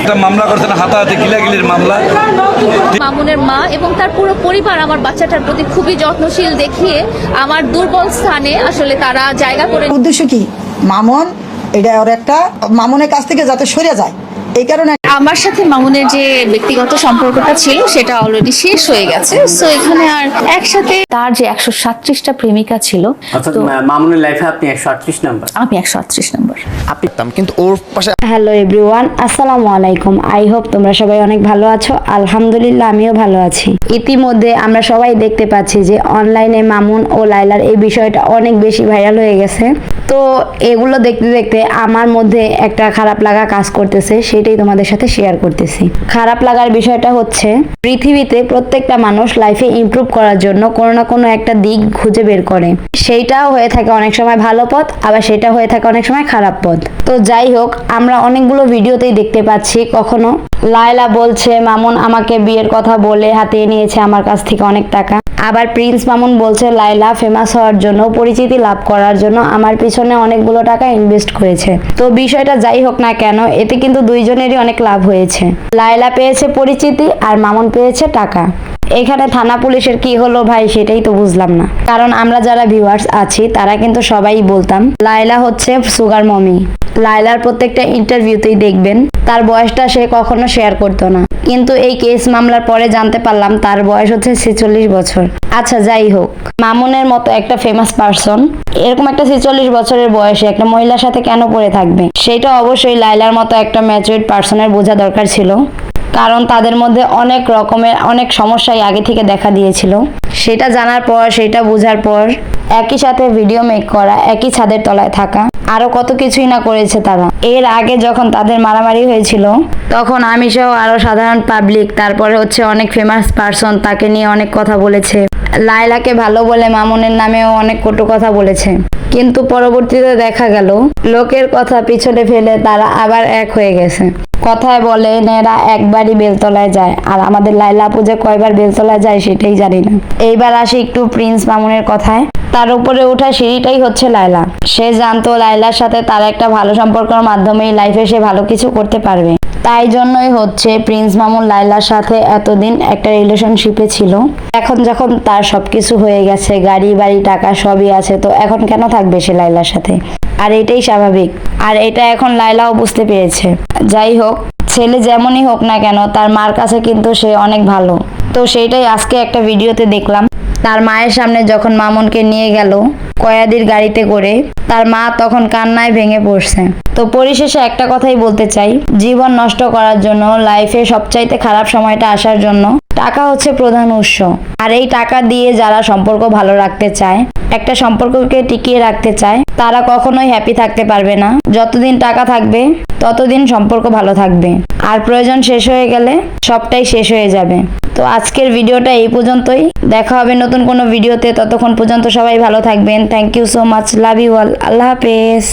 একটা মামলা করতেন হাতাহাতি গিলাগিলির মামলা। মামুনের মা এবং তার পুরো পরিবার আমার বাচ্চাটার প্রতি খুবই যত্নশীল দেখিয়ে আমার দুর্বল স্থানে আসলে তারা জায়গা করে উদ্দেশ্য কি? মামন এটা ওর একটা মামনের কাছ থেকে যাতে সরে যায়। এই কারণে আমার সাথে মামুনের যে ব্যক্তিগত সম্পর্কটা ছিল সেটা অলরেডি শেষ হয়ে গেছে। সো এখানে আর একসাথে তার যে একশো সাতত্রিশটা প্রেমিকা ছিল তো মামুনের লাইফে আপনি একশো আটত্রিশ নাম্বার আমি একশো আটত্রিশ নম্বর করতাম কিন্তু ওর পাশে হ্যালো এভরিওয়ান আসসালামু আলাইকুম। আই হোপ তোমরা সবাই অনেক ভালো আছো। আলহামদুলিল্লাহ আমিও ভালো আছি। ইতিমধ্যে আমরা সবাই দেখতে পাচ্ছি যে অনলাইনে মামুন ও লাইলার এই বিষয়টা অনেক বেশি ভাইরাল হয়ে গেছে। তো এগুলো দেখতে দেখতে আমার মধ্যে একটা খারাপ লাগা কাজ করতেছে, সেটাই তোমাদের সাথে শেয়ার করতেছি। খারাপ লাগার বিষয়টা হচ্ছে, পৃথিবীতে প্রত্যেকটা মানুষ লাইফে ইমপ্রুভ করার জন্য কোনো না কোনো একটা দিক খুঁজে বের করে। সেইটাও হয়ে থাকে অনেক সময় ভালো পথ, আবার সেটা হয়ে থাকে অনেক সময় খারাপ পথ। তো যাই হোক, আমরা অনেকগুলো ভিডিওতেই দেখতে পাচ্ছি, কখনো। লায়লা বলছে, মামুন আমাকে বিয়ের কথা বলে হাতিয়ে নিয়েছে আমার কাছ থেকে অনেক টাকা। আবার প্রিন্স মামুন বলছে লাইলা ফেমাস হওয়ার জন্য, পরিচিতি লাভ করার জন্য আমার পিছনে অনেকগুলো টাকা ইনভেস্ট করেছে। তো বিষয়টা যাই হোক না কেন, এতে কিন্তু দুইজনেরই অনেক লাভ হয়েছে। লাইলা পেয়েছে পরিচিতি আর মামুন পেয়েছে টাকা। এখানে থানা পুলিশের কি হলো ভাই সেটাই তো বুঝলাম না। কারণ আমরা যারা ভিউয়ার্স আছি, তারা কিন্তু সবাই বলতাম লাইলা হচ্ছে সুগার মমি লাইলার প্রত্যেকটা ইন্টারভিউতেই দেখবেন। তার বয়সটা সে কখনো শেয়ার করতো না। কিন্তু এই কেস মামলার পরে জানতে পারলাম তার বয়স হচ্ছে ছেচল্লিশ বছর। আচ্ছা যাই হোক। মামুনের মতো একটা ফেমাস পার্সন এরকম একটা ছেচল্লিশ বছরের বয়সে একটা মহিলার সাথে কেন পড়ে থাকবে? সেটা অবশ্যই লাইলার মতো একটা ম্যাচুরিড পার্সনের বোঝা দরকার ছিল। কারণ তাদের মধ্যে অনেক রকমের, অনেক সমস্যাই আগে থেকে দেখা দিয়েছিল। সেটা জানার পর, সেটা বোঝার পর, একই সাথে ভিডিও মেক করা, একই ছাদের তলায় থাকা, আরও কত কিছুই না করেছে তারা। এর আগে যখন তাদের মারামারি হয়েছিল, তখন আমি সহ আরও সাধারণ পাবলিক তারপরে হচ্ছে অনেক ফেমাস পার্সন তাকে নিয়ে অনেক কথা বলেছে। লাইলাকে ভালো বলে মামুনের নামেও অনেক কটু কথা বলেছে। কিন্তু পরবর্তীতে দেখা গেল, লোকের কথা পিছনে ফেলে তারা আবার এক হয়ে গেছে। কথায় বলে, নেরা একবারই বেলতলায় যায়, আর আমাদের লাইলা যে কয়বার বেলতলায় যায় সেটাই জানি না। এইবার আসি একটু প্রিন্স মামুনের কথায়। তার উপরে ওঠা সিঁড়িটাই হচ্ছে লাইলা সে জানতো লাইলার সাথে তার একটা ভালো সম্পর্কের মাধ্যমেই লাইফে সে ভালো কিছু করতে পারবে। তাই জন্যই হচ্ছে প্রিন্স মামুন লাইলার সাথে এতদিন একটা রিলেশনশিপে ছিল। এখন যখন তার সবকিছু হয়ে গেছে, গাড়ি, বাড়ি, টাকা সবই আছে, তো এখন কেন থাকবে সে লাইলার সাথে? আর এটাই স্বাভাবিক। আর এটা এখন লাইলাও বুঝতে পেরেছে। যাই হোক, ছেলে যেমনই হোক না কেন, তার মার কাছে কিন্তু সে অনেক ভালো। তো সেইটাই আজকে একটা ভিডিওতে দেখলাম। তার মায়ের সামনে যখন মামুনকে নিয়ে গেল কয়াদির গাড়িতে করে তার মা তখন কান্নায় ভেঙে পড়ছে। তো পরিশেষে একটা কথাই বলতে চাই, জীবন নষ্ট করার জন্য লাইফে সবচাইতে খারাপ সময়টা আসার জন্য টাকা হচ্ছে প্রধান উৎস। আর এই টাকা দিয়ে যারা সম্পর্ক ভালো রাখতে চায় একটা সম্পর্ককে টিকিয়ে রাখতে চায়, তারা কখনোই হ্যাপি থাকতে পারবে না। যতদিন টাকা থাকবে, ততদিন সম্পর্ক ভালো থাকবে। আর প্রয়োজন শেষ হয়ে গেলে সবটাই শেষ হয়ে যাবে। তো আজকের ভিডিওটা এই পর্যন্তই। দেখা হবে নতুন কোনো ভিডিওতে। ততক্ষণ পর্যন্ত সবাই ভালো থাকবেন। Thank you so much love you all আল্লাহ হাফেজ।